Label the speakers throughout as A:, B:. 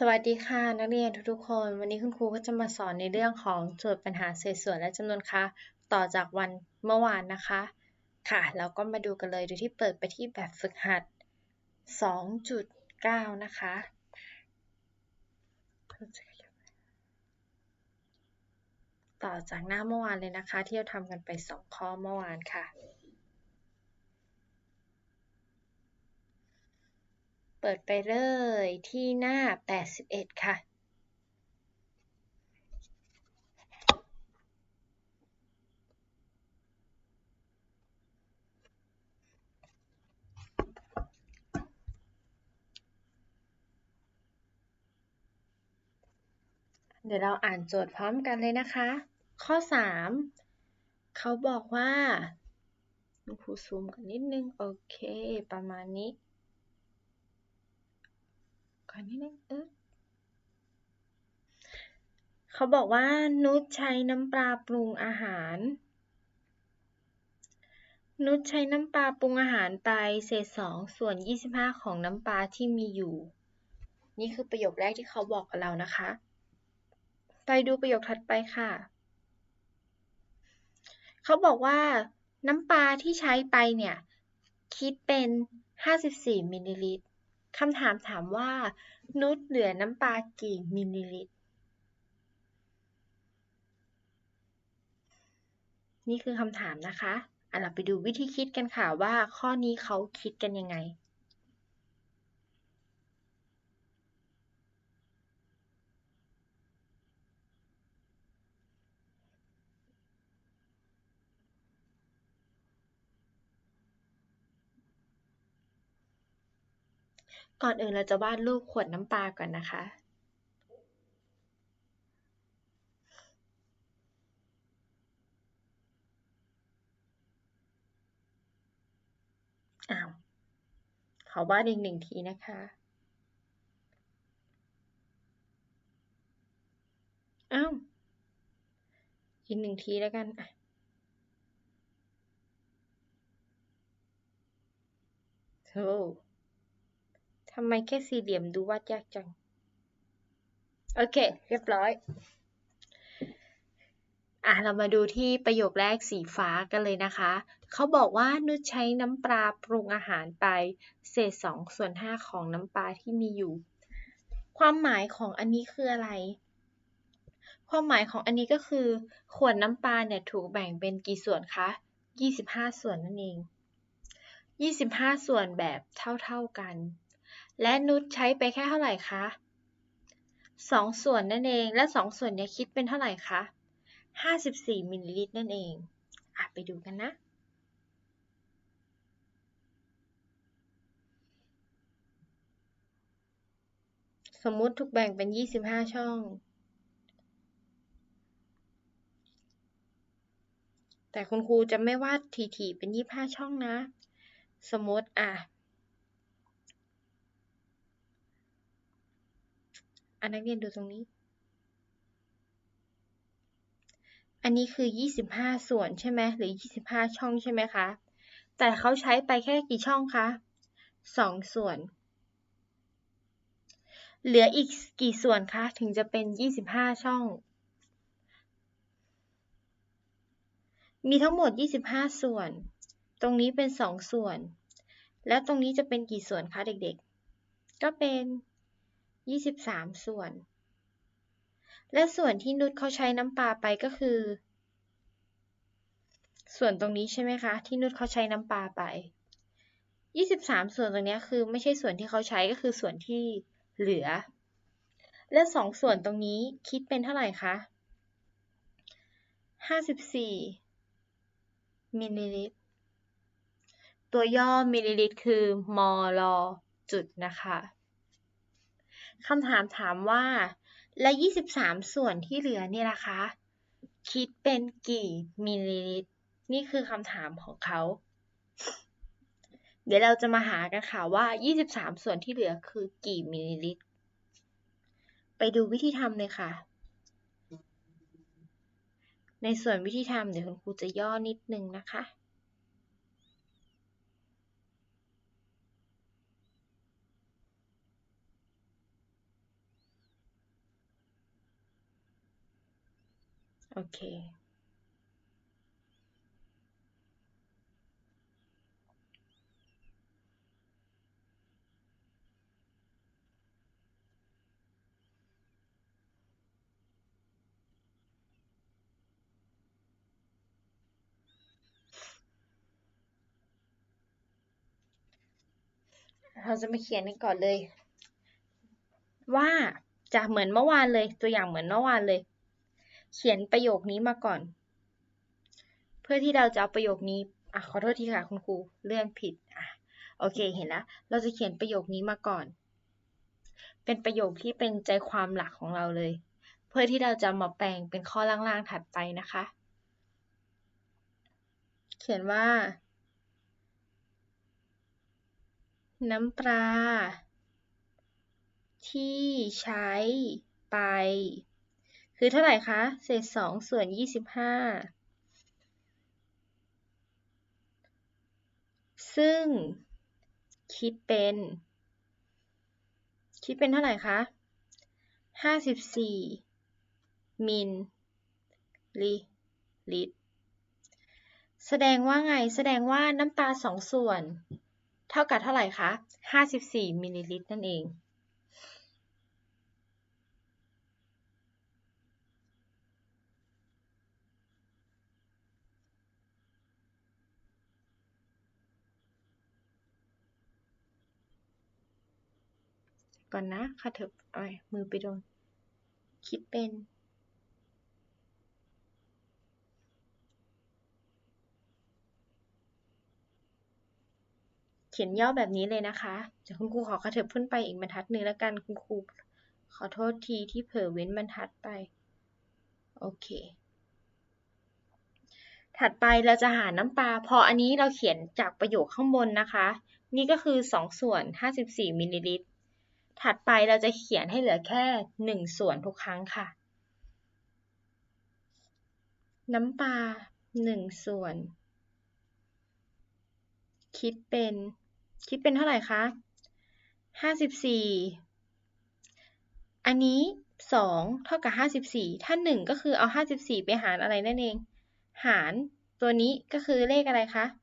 A: สวัสดีค่ะ นักเรียนทุกๆคน วันนี้คุณครูก็จะมาสอนในเรื่องของโจทย์ปัญหาเศษส่วนและจำนวนค่าต่อจากวันเมื่อวานนะคะ ค่ะแล้วก็มาดูกันเลยโดยที่เปิดไปที่แบบฝึกหัด 2.9 นะคะ ต่อจากหน้าเมื่อวานเลยนะคะ ที่เราทำกันไป 2 ข้อเมื่อวานค่ะ เปิดไปเลยที่หน้า 81 ค่ะ เดี๋ยวเราอ่านโจทย์พร้อมกันเลยนะคะ ข้อ 3 เขาบอกว่าครูซูมกันนิดนึง โอเค ประมาณนี้ อนนิดนึงเออเขาบอกว่านุชใช้น้ำปลาปรุงอาหาร นุชใช้น้ำปลาปรุงอาหารไปเศษสองส่วน25ของน้ำปลาที่มีอยู่ นี่คือประโยคแรกที่เขาบอกกับเรานะคะ ไปดูประโยคถัดไปค่ะ เขาบอกว่าน้ำปลาที่ใช้ไปเนี่ย คิดเป็น 54มิลลิลิตร คำถามถามว่า นุชเหลือน้ำปลากี่มิลลิลิตร นี่คือคำถามนะคะอะเราไปดูวิธีคิดกันค่ะว่าข้อนี้เขาคิดกันยังไง ก่อนอื่นเราจะวาดรูปขวดน้ำปลาก่อนนะคะ อ้าว ขอวาดอีกหนึ่งทีนะคะ อ้าว อีกหนึ่งทีแล้วกันอะโธ่ ทำไมแค่สี่เหลี่ยมดูวาดยากจัง โอเค เรียบร้อย อะ เรามาดูที่ประโยคแรกสีฟ้ากันเลยนะคะ เขาบอกว่านุชใช้น้ำปลาปรุงอาหารไป เศษสองส่วนห้าของน้ำปลาที่มีอยู่ ความหมายของอันนี้คืออะไร ความหมายของอันนี้ก็คือ ขวดน้ำปลาเนี่ยถูกแบ่งเป็นกี่ส่วนคะ25 ส่วนนั่นเอง 25 ส่วนแบบเท่าๆกัน และนุชใช้ไปแค่เท่าไหร่คะ2ส่วนนั่นเอง และ2ส่วนเนี้คิดเป็นเท่าไหร่คะ54มิลลิลิตรนั่นเองอะไปดูกันนะสมมุติถูกแบ่งเป็น 25 ช่อง แต่คุณครูจะไม่วาดถี่ๆเป็น 25 ช่องนะ สมมติอะ อันนักเรียนดูตรงนี้ อันนี้คือ 25 ส่วนใช่ไหมหรือ 25 ช่องใช่ไหมคะ แต่เขาใช้ไปแค่กี่ช่องคะ 2 ส่วน เหลืออีกกี่ส่วนคะ ถึงจะเป็น 25 ช่อง มีทั้งหมด 25 ส่วน ตรงนี้เป็น 2 ส่วน แล้วตรงนี้จะเป็นกี่ส่วนคะเด็กๆ ก็เป็น 23ส่วน และส่วนที่นุชเขาใช้น้ำปลาไปก็คือ ส่วนตรงนี้ใช่ไหมคะ ที่นุชเขาใช้น้ำปลาไป23ส่วนตรงนี้คือไม่ใช่ส่วนที่เขาใช้ก็คือส่วนที่เหลือ และ2ส่วนตรงนี้คิดเป็นเท่าไหร่คะ54มิลลิลิตร ตัวย่อมิลลิลิตรคือมลจุดนะคะ คำถามถามว่า และ 23 ส่วนที่เหลือเนี่ยนะคะ คิดเป็นกี่มิลลิลิตร นี่คือคำถามของเขา เดี๋ยวเราจะมาหากันค่ะว่า 23 ส่วนที่เหลือคือกี่มิลลิลิตร ไปดูวิธีทำเลยค่ะ ในส่วนวิธีทำเดี๋ยวคุณครูจะย่อนิดนึงนะคะ โอเค เราจะมาเขียนกันก่อนเลย ว่าจะเหมือนเมื่อวานเลย ตัวอย่างเหมือนเมื่อวานเลย เขียนประโยคนี้มาก่อน เพื่อที่เราจะเอาประโยคนี้อะขอโทษทีค่ะคุณครูเลื่อนผิดอะโอเคเห็นแล้วเราจะเขียนประโยคนี้มาก่อน เป็นประโยคที่เป็นใจความหลักของเราเลย เพื่อที่เราจะมาแปลงเป็นข้อล่างๆถัดไปนะคะ เขียนว่า น้ำปลาที่ใช้ไป คือเท่าไหร่คะ เศษสองส่วนยี่สิบห้าซึ่งคิดเป็น คิดเป็นเท่าไหร่คะห้าสิบสี่มิลลิลิตร แสดงว่าไง แสดงว่าน้ำตาสองส่วน เท่ากับเท่าไหร่คะห้าสิบสี่มิลลิลิตรนั่นเอง ก่อนนะค่ะเถอะอาไว้มือไปโดน คิดเป็น เขียนย่อแบบนี้เลยนะคะเดี๋ยวคุณครูขอกระเถิบขึ้นไปอีกบรรทัดหนึ่งแล้วกันคุณครูขอโทษทีที่เผลอเว้นบรรทัดไป โอเคถัดไปเราจะหาน้ำปลา พออันนี้เราเขียนจากประโยคข้างบนนะคะ นี่ก็คือ 2 ส่วน 54มิลลิลิตร ถัดไปเราจะเขียนให้เหลือแค่ 1 ส่วนทุกครั้งค่ะ น้ำปลา1 ส่วน คิดเป็น คิดเป็นเท่าไหร่คะ54 อันนี้ 2 เท่ากับ 54 ถ้า 1 ก็คือเอา 54 ไปหารอะไรนั่นเอง หารตัวนี้ก็คือเลขอะไรคะ 2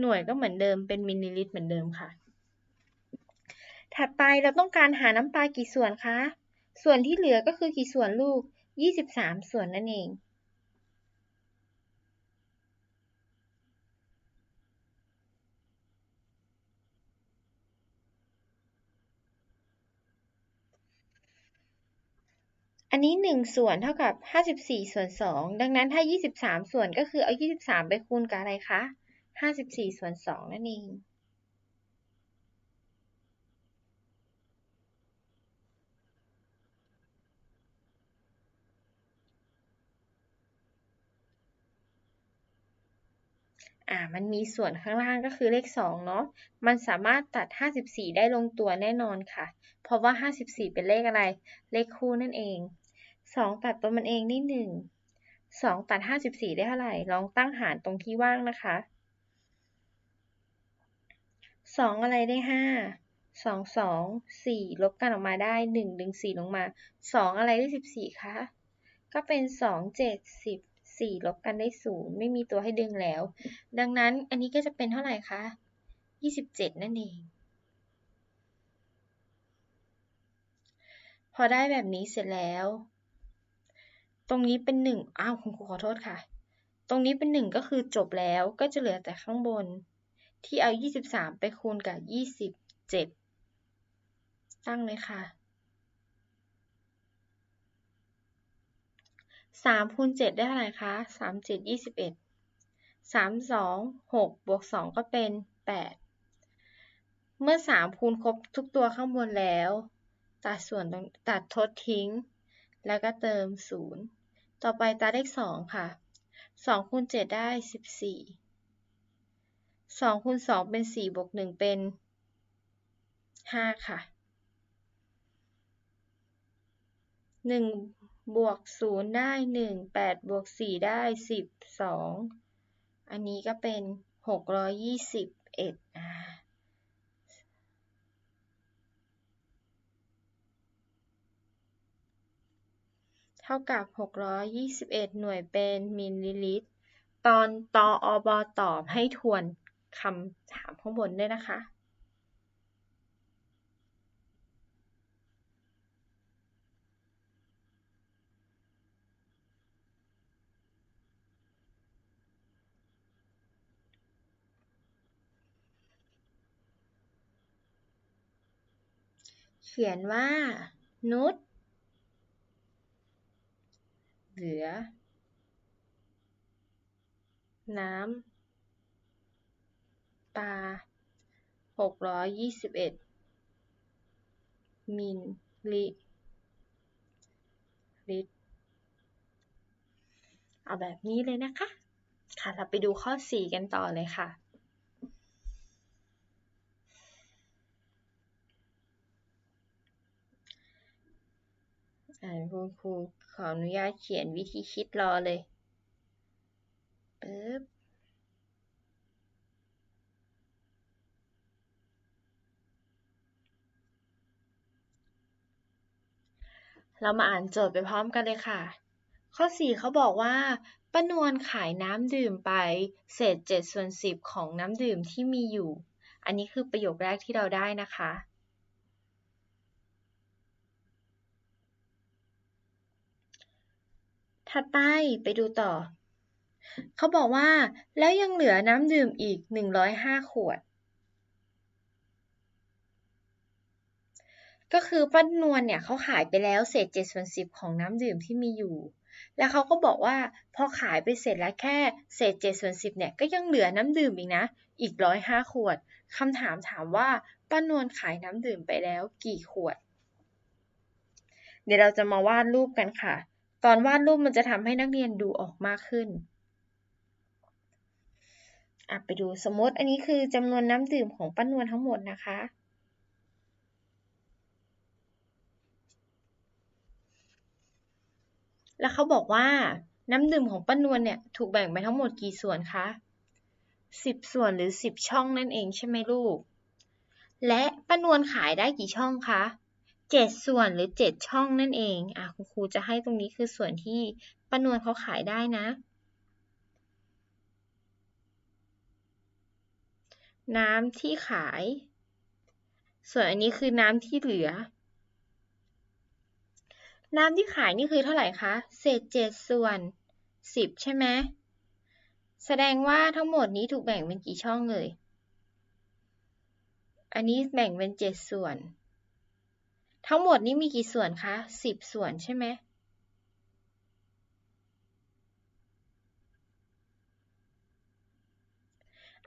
A: หน่วยก็เหมือนเดิมเป็นมิลลิลิตรเหมือนเดิมค่ะ ถัดไปเราต้องการหาน้ำปลากี่ส่วนคะ ส่วนที่เหลือก็คือกี่ส่วนลูก 23 ส่วนนั่นเอง อันนี้ 1 ส่วนเท่ากับ 54 ส่วน 2 ดังนั้นถ้า 23 ส่วนก็คือเอา 23 ไปคูณกับอะไรคะ 54 ส่วน 2 นั่นเอง อ่ามันมีส่วนข้างล่างก็คือเลข2เนาะมันสามารถตัด 54 ได้ลงตัวแน่นอนค่ะ เพราะว่า 54 เป็นเลขอะไร เลขคู่นั่นเอง 2 ตัดตัวมันเองได้ 1 2 ตัด 54 ได้เท่าไหร่ ลองตั้งหารตรงที่ว่างนะคะ 2 อะไรได้ 5 2 2 4 ลบกันออกมาได้1ดึง4ลงมา 2 อะไรได้ 14คะก็เป็น 2 7 10 4 ลบกันได้ 0 ไม่มีตัวให้ดึงแล้ว ดังนั้นอันนี้ก็จะเป็นเท่าไหร่คะ 27 นั่นเอง พอได้แบบนี้เสร็จแล้ว ตรงนี้เป็น 1 อ้าวคุณครูขอโทษค่ะ ตรงนี้เป็น 1 ก็คือจบแล้วก็จะเหลือแต่ข้างบน ที่เอา 23 ไปคูณกับ 27 ตั้งเลยค่ะ สามคูณเจ็ดได้เท่าไหร่คะสามเจ็ดยี่สิบเอ็ดสามสองหกบวกสองก็เป็นแปดเมื่อสามคูณครบทุกตัวข้างบนแล้ว ตัดส่วนตัดทดทิ้ง แล้วก็เติมศูนย์ต่อไปตัดเลขสองค่ะสองคูณเจ็ดได้สิบสี่สองคูณสองเป็นสี่บวกหนึ่งเป็นห้าค่ะหนึ่ง บวก0ได้1 8บวก4ได้10 2อันนี้ก็เป็น621อ่าเท่ากับ 621 หน่วยเป็นมิลลิลิตร ตอนตออบตอบให้ทวนคำถามข้างบนด้วยนะคะ เขียนว่า นุชเหลือ น้ำปลาหกร้อยยี่สิบเอ็ดมิลลิลิตรเอาแบบนี้เลยนะคะ ค่ะ เราไปดูข้อ 4 กันต่อเลยค่ะ อ่าคุณครูขออนุญาตเขียนวิธีคิดรอเลยปึ๊บเรามาอ่านโจทย์ไปพร้อมกันเลยค่ะ ข้อ 4เขาบอกว่าป้านวลขายน้ำดื่มไป เศษ7ส่วน10 ของน้ำดื่มที่มีอยู่ อันนี้คือประโยคแรกที่เราได้นะคะ ถัดไปไปดูต่อ เขาบอกว่า แล้วยังเหลือน้ำดื่มอีก 105 ขวด ก็คือป้านวลเนี่ยเขาขายไปแล้วเศษ7ส่วน10 ของน้ำดื่มที่มีอยู่ แล้วเขาก็บอกว่าพอขายไปเสร็จแล้วแค่เศษ7ส่วน10เนี่ยก็ยังเหลือน้ำดื่มอีกนะ อีก 105 ขวดคำถามถามว่าป้านวลขายน้ำดื่มไปแล้วกี่ขวด เดี๋ยวเราจะมาวาดรูปกันค่ะ ตอนวาดรูปมันจะทำให้นักเรียนดูออกมากขึ้นอะไปดูสมมติอันนี้คือจำนวนน้ำดื่มของป้านวลทั้งหมดนะคะ แล้วเขาบอกว่าน้ำดื่มของป้านวลเนี่ยถูกแบ่งไปทั้งหมดกี่ส่วนคะสิบส่วนหรือสิบช่องนั่นเองใช่ไหมลูก และป้านวลขายได้กี่ช่องคะ เจ็ดส่วนหรือเจ็ดช่องนั่นเองอะคุณครูจะให้ตรงนี้คือส่วนที่ป้านวลเขาขายได้นะน้ำที่ขาย ส่วนอันนี้คือน้ำที่เหลือ น้ำที่ขายนี่คือเท่าไหร่คะ เศษเจ็ดส่วนสิบใช่ไหม แสดงว่าทั้งหมดนี้ถูกแบ่งเป็นกี่ช่องเลย อันนี้แบ่งเป็นเจ็ดส่วน ทั้งหมดนี้มีกี่ส่วนคะสิบส่วนใช่ไหม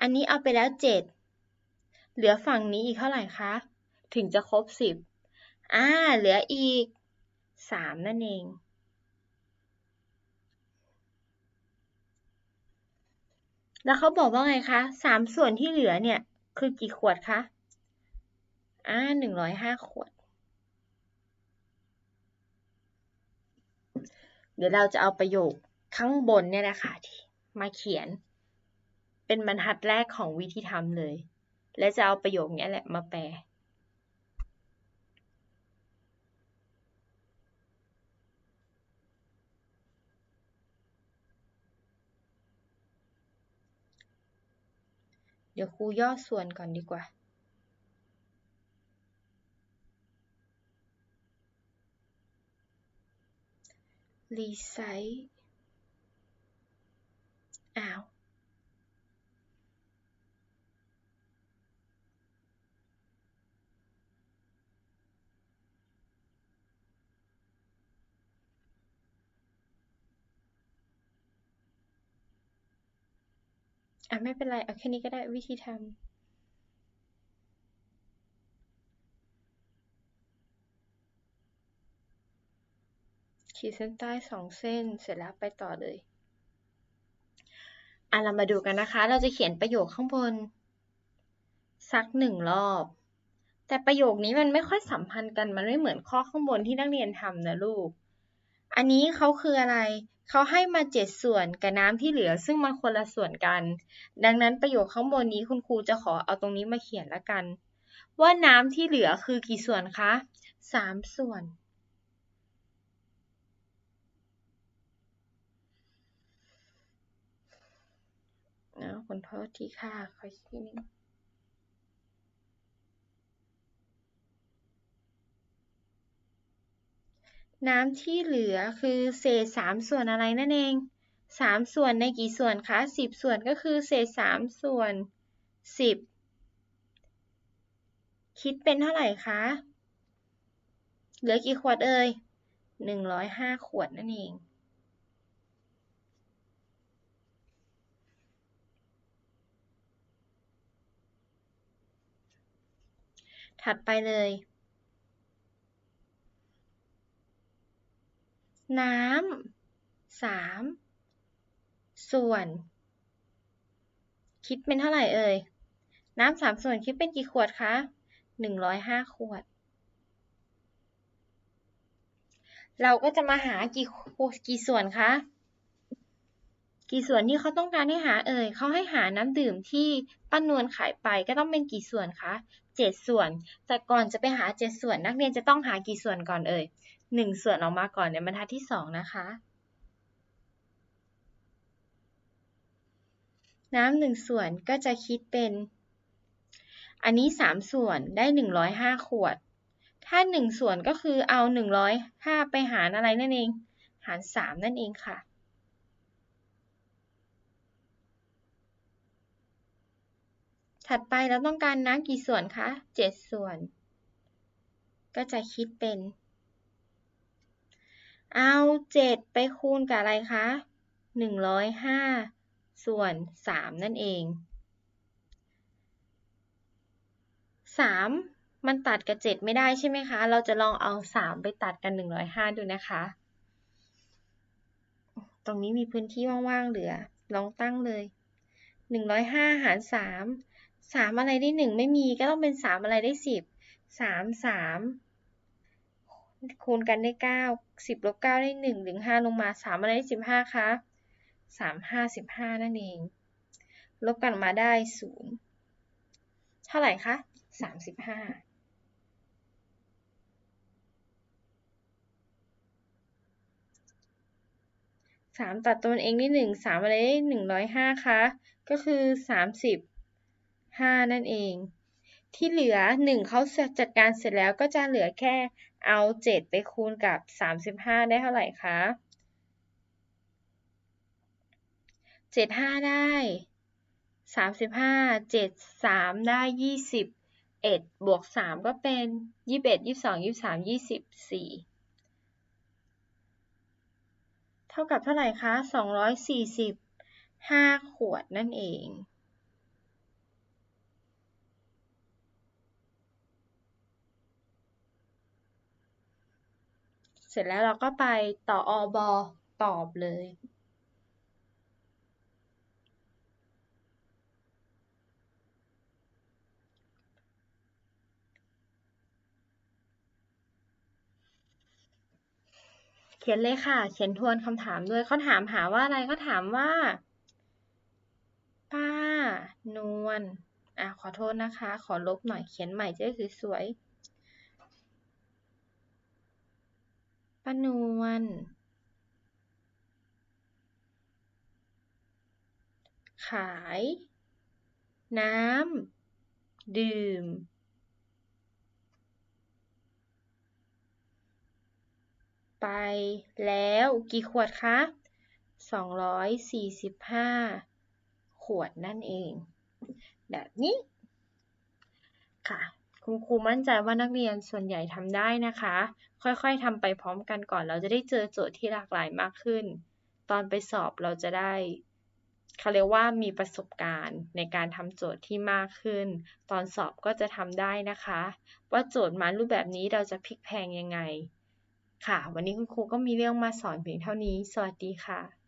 A: อันนี้เอาไปแล้วเจ็ดเหลือฝั่งนี้อีกเท่าไหร่คะ ถึงจะครบสิบอ่า เหลืออีกสามนั่นเอง แล้วเขาบอกว่าไงคะสามส่วนที่เหลือเนี่ย คือกี่ขวดคะ อ่าหนึ่งร้อยห้าขวด เดี๋ยวเราจะเอาประโยคข้างบนเนี่ยนะคะมาเขียน เป็นบรรทัดแรกของวิธีทำเลย และจะเอาประโยคนี้แหละมาแปลเดี๋ยวครูย่อส่วนก่อนดีกว่า รีไซต์อ้าวอะไม่เป็นไร เอาแค่นี้ก็ได้วิธีทำ ขีดเส้นใต้สองเส้น เสร็จแล้วไปต่อเลยอะเรามาดูกันนะคะ เราจะเขียนประโยคข้างบน สักหนึ่งรอบ แต่ประโยคนี้มันไม่ค่อยสัมพันธ์กัน มันไม่เหมือนข้อข้างบนที่นักเรียนทำนะลูก อันนี้เขาคืออะไร เขาให้มาเจ็ดส่วนกับน้ำที่เหลือ ซึ่งมันคนละส่วนกัน ดังนั้นประโยคข้างบนนี้คุณครูจะขอเอาตรงนี้มาเขียนละกัน ว่าน้ำที่เหลือคือกี่ส่วนคะสามส่วน นะคนโทษทีค่ะขอทีนึงน้ำที่เหลือคือเศษสามส่วนอะไรนั่นเองสามส่วนในกี่ส่วนคะสิบส่วนก็คือเศษสามส่วนสิบคิดเป็นเท่าไหร่คะ เหลือกี่ขวดเอ่ยหนึ่งร้อยห้าขวดนั่นเอง ถัดไปเลย น้ำสามส่วน คิดเป็นเท่าไหร่เอ่ย น้ำสามส่วนคิดเป็นกี่ขวดคะหนึ่งร้อยห้าขวด เราก็จะมาหากี่กี่ส่วนคะกี่ส่วนที่เขาต้องการให้หาเอ่ยเขาให้หาน้ำดื่มที่ป้านวลขายไปก็ต้องเป็นกี่ส่วนคะ เจ็ดส่วน แต่ก่อนจะไปหาเจ็ดส่วน นักเรียนจะต้องหากี่ส่วนก่อนเอ่ยหนึ่งส่วนออกมาก่อนในบรรทัดที่สองนะคะ น้ำหนึ่งส่วนก็จะคิดเป็น อันนี้ 3 ส่วนได้ 105 ขวด ถ้า 1 ส่วนก็คือเอา 105 ไปหารอะไรนั่นเอง หาร 3 นั่นเองค่ะ ถัดไปเราต้องการน้ำกี่ส่วนคะ7ส่วน ก็จะคิดเป็น เอา 7 ไปคูณกับอะไรคะ105 ส่วน 3 นั่นเองสามมันตัดกับเจ็ดไม่ได้ใช่ไหมคะ เราจะลองเอาสามไปตัดกันหนึ่งร้อยห้าดูนะคะ ตรงนี้มีพื้นที่ว่างๆเหลือ ลองตั้งเลยหนึ่งร้อยห้าหารสาม สามอะไรได้หนึ่งไม่มีก็ต้องเป็นสามอะไรได้สิบสามสามคูณกันได้เก้าสิบลบเก้าได้หนึ่งถึงห้าลงมาสามอะไรได้สิบห้าคะสามห้าสิบห้านั่นเอง ลบกันมาได้ศูนย์เท่าไหร่คะสามสิบห้าสามตัดตัวเองได้หนึ่งสามอะไรได้หนึ่งร้อยห้าคะ ก็คือสามสิบ ห้านั่นเอง ที่เหลือหนึ่งเขาจัดการเสร็จแล้วก็จะเหลือแค่เอาเจ็ดไปคูณกับสามสิบห้าได้เท่าไหร่คะเจ็ดห้าได้สามสิบห้าเจ็ดสามได้ยี่สิบเอ็ดบวกสามก็เป็นยี่สิบเอ็ดยี่สิบสองยี่สิบสามยี่สิบสี่เท่ากับเท่าไหร่คะสองร้อยสี่สิบห้าขวดนั่นเอง เสร็จแล้วเราก็ไปต่ออบอตอบเลย เขียนเลยค่ะ เขียนทวนคำถามด้วยเขาถามหาว่าอะไรเขาถามว่า ป้า นวลอะขอโทษนะคะ ขอลบหน่อยเขียนใหม่จะได้สวยๆ ป้านวลขาย น้ำ ดื่ม ไปแล้วกี่ขวดคะ245 ขวดนั่นเอง แบบนี้ ค่ะ คุณครูมั่นใจว่านักเรียนส่วนใหญ่ทำได้นะคะ ค่อยๆทำไปพร้อมกันก่อน เราจะได้เจอโจทย์ที่หลากหลายมากขึ้น ตอนไปสอบเราจะได้เขาเรียกว่ามีประสบการณ์ในการทำโจทย์ที่มากขึ้น ตอนสอบก็จะทำได้นะคะ ว่าโจทย์มารูปแบบนี้เราจะพลิกแพงยังไง ค่ะ วันนี้คุณครูก็มีเรื่องมาสอนเพียงเท่านี้ สวัสดีค่ะ